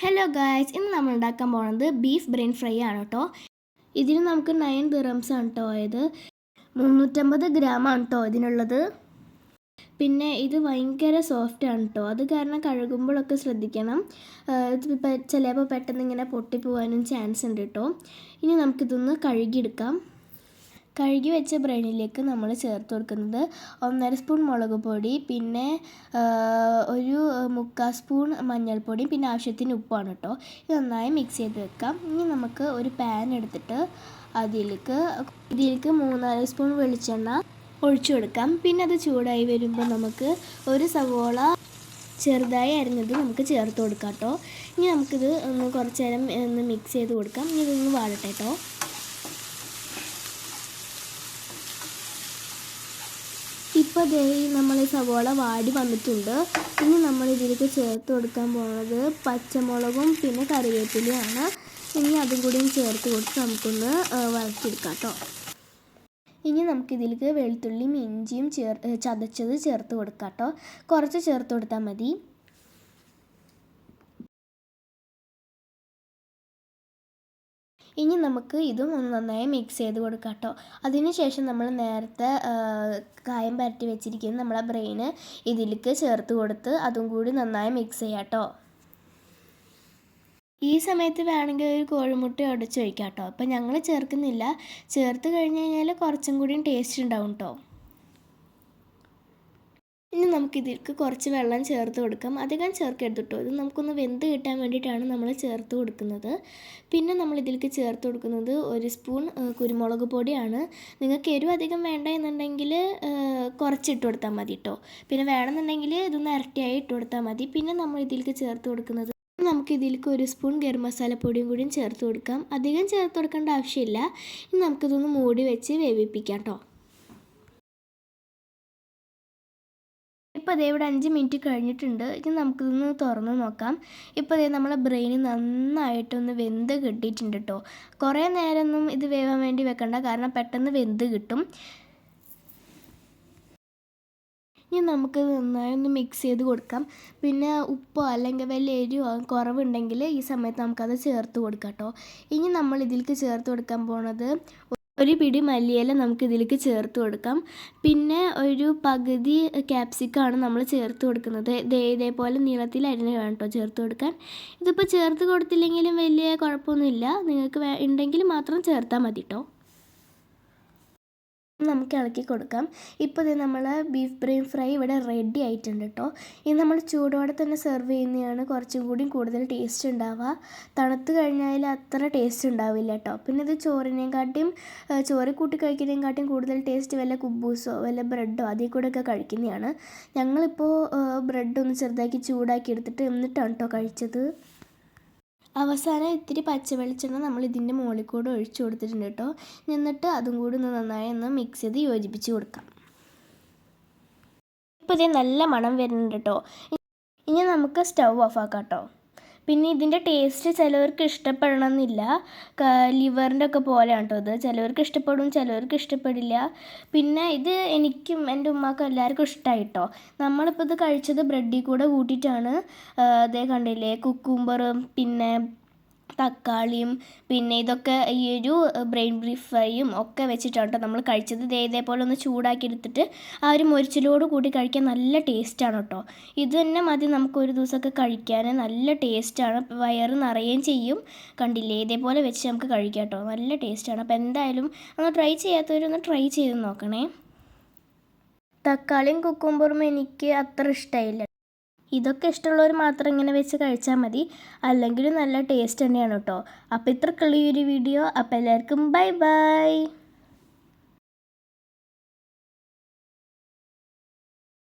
Hello guys ഇന്ന് നമ്മൾ ഉണ്ടാക്കാൻ പോകുന്നത് ബീഫ് ബ്രെയിൻ ഫ്രൈ ആണ് കേട്ടോ ഇതിന് നമുക്ക് നയൻ ദിറംസ് ആണ് കേട്ടോ ആയത് മുന്നൂറ്റമ്പത് ഗ്രാം ആണ് കേട്ടോ ഇതിനുള്ളത്. പിന്നെ ഇത് ഭയങ്കര സോഫ്റ്റ് ആണ് കേട്ടോ അത് കാരണം കഴുകുമ്പോഴൊക്കെ ശ്രദ്ധിക്കണം. ചിലപ്പോൾ പെട്ടെന്ന് ഇങ്ങനെ പൊട്ടിപ്പോവാനും ചാൻസ് ഉണ്ട് കേട്ടോ ഇനി നമുക്കിതൊന്ന് കഴുകിയെടുക്കാം. കഴുകി വെച്ച ബ്രെയിനിലേക്ക് നമ്മൾ ചേർത്ത് കൊടുക്കുന്നത് ഒന്നര സ്പൂൺ മുളക് പൊടി പിന്നെ ഒരു മുക്കാൽ സ്പൂൺ മഞ്ഞൾപ്പൊടി പിന്നെ ആവശ്യത്തിന് ഉപ്പാണ് കേട്ടോ ഇത് നന്നായി മിക്സ് ചെയ്ത് വെക്കാം. ഇനി നമുക്ക് ഒരു പാൻ എടുത്തിട്ട് അതിലേക്ക് ഇതിലേക്ക് മൂന്നാൽ സ്പൂൺ വെളിച്ചെണ്ണ ഒഴിച്ചു കൊടുക്കാം. പിന്നെ അത് ചൂടായി വരുമ്പോൾ നമുക്ക് ഒരു സവോള ചെറുതായി അരിഞ്ഞത് നമുക്ക് ചേർത്ത് കൊടുക്കാം കേട്ടോ ഇനി നമുക്കിത് ഒന്ന് കുറച്ച് നേരം ഒന്ന് മിക്സ് ചെയ്ത് കൊടുക്കാം. ഇനി ഇതൊന്ന് വാടട്ടെ കേട്ടോ ഇപ്പോൾ ദേ നമ്മൾ ഈ സവോള വാടി വന്നിട്ടുണ്ട്. ഇനി നമ്മൾ ഇതിലേക്ക് ചേർത്ത് കൊടുക്കാൻ പോകുന്നത് പച്ചമുളകും പിന്നെ കറിവേപ്പിലയാണ്. ഇനി അതും കൂടിയും ചേർത്ത് കൊടുത്ത് നമുക്കൊന്ന് വഴറ്റിയെടുക്കാം കേട്ടോ ഇനി നമുക്കിതിലേക്ക് വെളുത്തുള്ളിയും ഇഞ്ചിയും ചേർ ചതച്ചത് ചേർത്ത് കൊടുക്കാം കേട്ടോ കുറച്ച് ചേർത്ത് കൊടുത്താൽ മതി. ഇനി നമുക്ക് ഇതും ഒന്ന് നന്നായി മിക്സ് ചെയ്ത് കൊടുക്കാം കേട്ടോ. അതിനുശേഷം നമ്മൾ നേരത്തെ കായം പരട്ടി വെച്ചിരിക്കുന്ന നമ്മളെ ബ്രെയിന് ഇതിലേക്ക് ചേർത്ത് കൊടുത്ത് അതും കൂടി നന്നായി മിക്സ് ചെയ്യാം കേട്ടോ. ഈ സമയത്ത് വേണമെങ്കിൽ ഒരു കോഴിമുട്ട ഉടച്ച് വയ്ക്കാം കേട്ടോ. അപ്പം ഞങ്ങൾ ചേർക്കുന്നില്ല. ചേർത്ത് കഴിഞ്ഞ് കഴിഞ്ഞാൽ കുറച്ചും കൂടിയും ടേസ്റ്റ് ഉണ്ടാവും കേട്ടോ. ഇനി നമുക്ക് നമുക്കിതിലേക്ക് കുറച്ച് വെള്ളം ചേർത്ത് കൊടുക്കാം. അധികം ചേർക്കരുത് കേട്ടോ ഇത് നമുക്കൊന്ന് വെന്ത് കിട്ടാൻ വേണ്ടിയിട്ടാണ് നമ്മൾ ചേർത്ത് കൊടുക്കുന്നത്. പിന്നെ നമ്മൾ ഇതിലേക്ക് ചേർത്ത് കൊടുക്കുന്നത് ഒരു സ്പൂൺ കുരുമുളക് പൊടിയാണ്. നിങ്ങൾക്ക് എരിവ് അധികം വേണ്ട എന്നുണ്ടെങ്കിൽ കുറച്ചിട്ട് കൊടുത്താൽ മതി കേട്ടോ പിന്നെ വേണമെന്നുണ്ടെങ്കിൽ ഇതൊന്ന് ഇരട്ടിയായി ഇട്ട് കൊടുത്താൽ മതി. പിന്നെ നമ്മൾ ഇതിലേക്ക് ചേർത്ത് കൊടുക്കുന്നത് നമുക്ക് ഇതിലേക്ക് ഒരു സ്പൂൺ ഗരം മസാലപ്പൊടിയും കൂടിയും ചേർത്ത് കൊടുക്കാം. അധികം ചേർത്ത് കൊടുക്കേണ്ട ആവശ്യമില്ല. ഇനി നമുക്കിതൊന്ന് മൂടി വെച്ച് വേവിപ്പിക്കാം കേട്ടോ ഇപ്പോൾ അതേ ഇവിടെ അഞ്ച് മിനിറ്റ് കഴിഞ്ഞിട്ടുണ്ട്. ഇനി നമുക്കിതൊന്ന് തുറന്ന് നോക്കാം. ഇപ്പോൾ അതേ നമ്മളെ ബ്രെയിൻ നന്നായിട്ടൊന്ന് വെന്ത് കിട്ടിയിട്ടുണ്ട് കേട്ടോ കുറേ നേരമൊന്നും ഇത് വേവാൻ വേണ്ടി വെക്കണ്ട. കാരണം പെട്ടെന്ന് വെന്ത് കിട്ടും. ഇനി നമുക്ക് നന്നായി ഒന്ന് മിക്സ് ചെയ്ത് കൊടുക്കാം. പിന്നെ ഉപ്പോ അല്ലെങ്കിൽ വല്ല എരിവോ കുറവുണ്ടെങ്കിൽ ഈ സമയത്ത് നമുക്കത് ചേർത്ത് കൊടുക്കാം കേട്ടോ ഇനി നമ്മൾ ഇതിലേക്ക് ചേർത്ത് കൊടുക്കാൻ പോണത് ഒരു പിടി മല്ലിയില നമുക്ക് ഇതിലേക്ക് ചേർത്ത് കൊടുക്കാം. പിന്നെ ഒരു പകുതി ക്യാപ്സിക്കാണ് നമ്മൾ ചേർത്ത് കൊടുക്കുന്നത്. ഇതേ ഇതേപോലെ നീളത്തിൽ അരിഞ്ഞ് വേണം കേട്ടോ ചേർത്ത് കൊടുക്കാൻ. ഇതിപ്പോൾ ചേർത്ത് കൊടുത്തില്ലെങ്കിലും വലിയ കുഴപ്പമൊന്നുമില്ല. നിങ്ങൾക്ക് ഉണ്ടെങ്കിൽ മാത്രം ചേർത്താൽ മതി കേട്ടോ. നമുക്ക് ഇളക്കി കൊടുക്കാം. ഇപ്പോൾ ഇത് നമ്മൾ ബീഫ് ബ്രെയിൻ ഫ്രൈ ഇവിടെ റെഡി ആയിട്ടുണ്ട് കേട്ടോ ഇത് നമ്മൾ ചൂടോടെ തന്നെ സെർവ് ചെയ്യുന്നതാണ് കുറച്ചും കൂടി കൂടുതൽ ടേസ്റ്റ് ഉണ്ടാവുക. തണുത്ത് കഴിഞ്ഞാൽ അത്ര ടേസ്റ്റ് ഉണ്ടാവില്ല കേട്ടോ പിന്നെ ഇത് ചോറിനെക്കാട്ടിയും ചോറ് കൂട്ടി കഴിക്കുന്നതിനെക്കാട്ടിയും കൂടുതൽ ടേസ്റ്റ് വല്ല കുബൂസോ വല്ല ബ്രെഡോ അതിൽ കൂടെ ഒക്കെ കഴിക്കുന്നതാണ്. ഞങ്ങളിപ്പോൾ ബ്രെഡ് ഒന്ന് ചെറുതാക്കി ചൂടാക്കി എടുത്തിട്ട് എന്നിട്ടാണ് കേട്ടോ കഴിച്ചത്. അവസാനം ഇത്തിരി പച്ചവെളിച്ചെണ്ണ നമ്മൾ ഇതിന്റെ മുകളിൽ കൂടെ ഒഴിച്ചു കൊടുത്തിട്ടുണ്ട് കേട്ടോ. എന്നിട്ട് അതും കൂടി ഒന്ന് നന്നായി ഒന്ന് മിക്സ് ചെയ്ത് യോജിപ്പിച്ച് കൊടുക്കാം. ഇപ്പോൾ ഇതേ നല്ല മണം വരുന്നുണ്ട് കേട്ടോ. ഇനി നമുക്ക് സ്റ്റൗ ഓഫ് ആക്കാം കേട്ടോ. പിന്നെ ഇതിന്റെ ടേസ്റ്റ് ചിലവർക്ക് ഇഷ്ടപ്പെടണമെന്നില്ല. ലിവറിന്റെ ഒക്കെ പോലെയാണ് കേട്ടോ ഇത്. ചിലവർക്ക് ഇഷ്ടപ്പെടും ചിലവർക്ക് ഇഷ്ടപ്പെടില്ല. പിന്നെ ഇത് എനിക്കും എന്റെ ഉമ്മാക്കും എല്ലാവർക്കും ഇഷ്ടമായി കേട്ടോ നമ്മളിപ്പോൾ ഇത് കഴിച്ചത് ബ്രെഡിൽ കൂടെ കൂട്ടിയിട്ടാണ്. അതേ കണ്ടില്ലേ കുക്കുംബറും പിന്നെ തക്കാളിയും പിന്നെ ഇതൊക്കെ ഈ ഒരു ബ്രെയിൻ ബ്രീഫ് ഫ്രൈയും ഒക്കെ വെച്ചിട്ടാണ് കേട്ടോ നമ്മൾ കഴിച്ചത്. ഇതേ ഇതേപോലെ ഒന്ന് ചൂടാക്കി എടുത്തിട്ട് ആ ഒരു മൊരിച്ചിലോട് കൂടി കഴിക്കാൻ നല്ല ടേസ്റ്റാണ് കേട്ടോ ഇത് തന്നെ മതി നമുക്ക് ഒരു ദിവസമൊക്കെ കഴിക്കാൻ. നല്ല ടേസ്റ്റാണ്. വയറ് നിറയുകയും ചെയ്യും. കണ്ടില്ലേ? ഇതേപോലെ വെച്ച് നമുക്ക് കഴിക്കാം കേട്ടോ നല്ല ടേസ്റ്റാണ്. അപ്പോൾ എന്തായാലും ഒന്ന് ട്രൈ ചെയ്യാത്തവരൊന്ന് ട്രൈ ചെയ്ത് നോക്കണേ. തക്കാളിയും കുക്കുമ്പറും എനിക്ക് അത്ര ഇഷ്ടമായില്ല ഇതൊക്കെ ഇഷ്ടമുള്ളവർ മാത്രം ഇങ്ങനെ വെച്ച് കഴിച്ചാൽ മതി. അല്ലെങ്കിൽ നല്ല ടേസ്റ്റ് തന്നെയാണ് കേട്ടോ അപ്പോൾ ഇത്രക്കുള്ള ഈ ഒരു വീഡിയോ. അപ്പോൾ എല്ലാവർക്കും ബൈ ബൈ